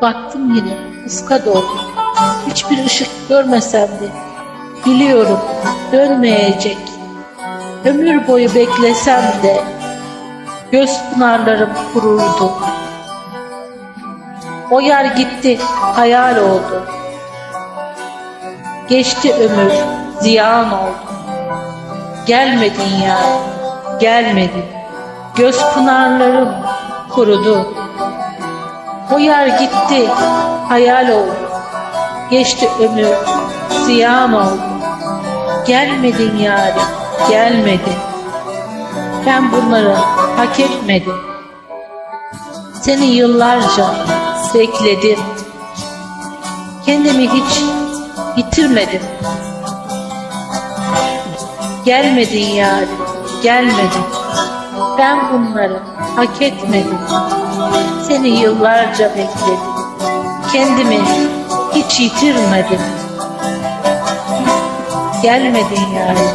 Baktım yine ıska doğru. Hiçbir ışık görmesem de biliyorum dönmeyecek. Ömür boyu beklesem de göz pınarlarım kururdu. O yer gitti, hayal oldu. Geçti ömür, ziyan oldu. Gelmedin ya, gelmedin. Göz pınarlarım kurudu. O yer gitti, hayal oldu. Geçti ömür, ziyan oldu. Gelmedin yarim, gelmedin. Ben bunları hak etmedim. Seni yıllarca bekledim. Kendimi hiç bitirmedim. Gelmedin yarim, gelmedin. Ben bunları hak etmedim. Seni yıllarca bekledim. Kendimi hiç yitirmedim. Gelmedin yarim,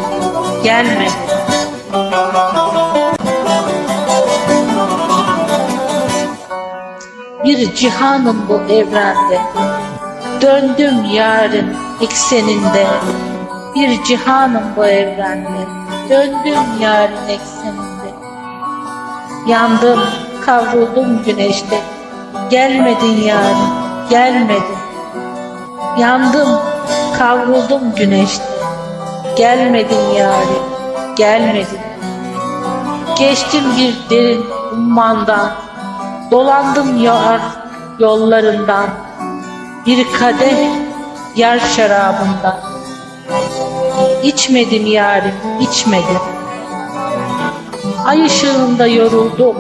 gelmedin. Bir cihanım bu evrende. Döndüm yarın ekseninde. Bir cihanım bu evrende. Döndüm yarın ekseninde. Yandım, kavruldum güneşte. Gelmedin yarın, gelmedin. Yandım, kavruldum güneşte. Gelmedin yarın, gelmedin. Geçtim bir derin ummandan. Dolandım yar yollarından. Bir kadeh yar şarabından. İçmedim yarim, içmedim. Ay ışığında yoruldum.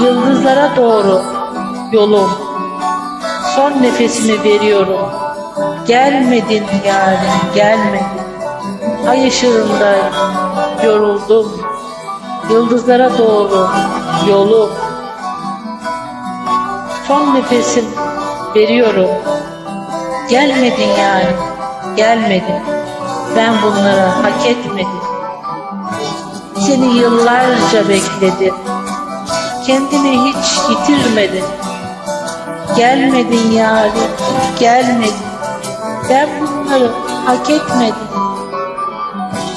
Yıldızlara doğru yolum. Son nefesimi veriyorum. Gelmedin yarim, gelmedin. Ay ışığında yoruldum. Yıldızlara doğru yolum. Son nefesim veriyorum. Gelmedin yani, gelmedin. Ben bunları hak etmedim. Seni yıllarca bekledim. Kendimi hiç yitirmedim. Gelmedin yani, gelmedin. Ben bunları hak etmedim.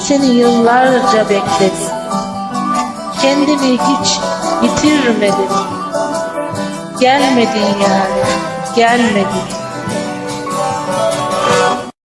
Seni yıllarca bekledim. Kendimi hiç yitirmedim. Gelmedin yani, gelmedin.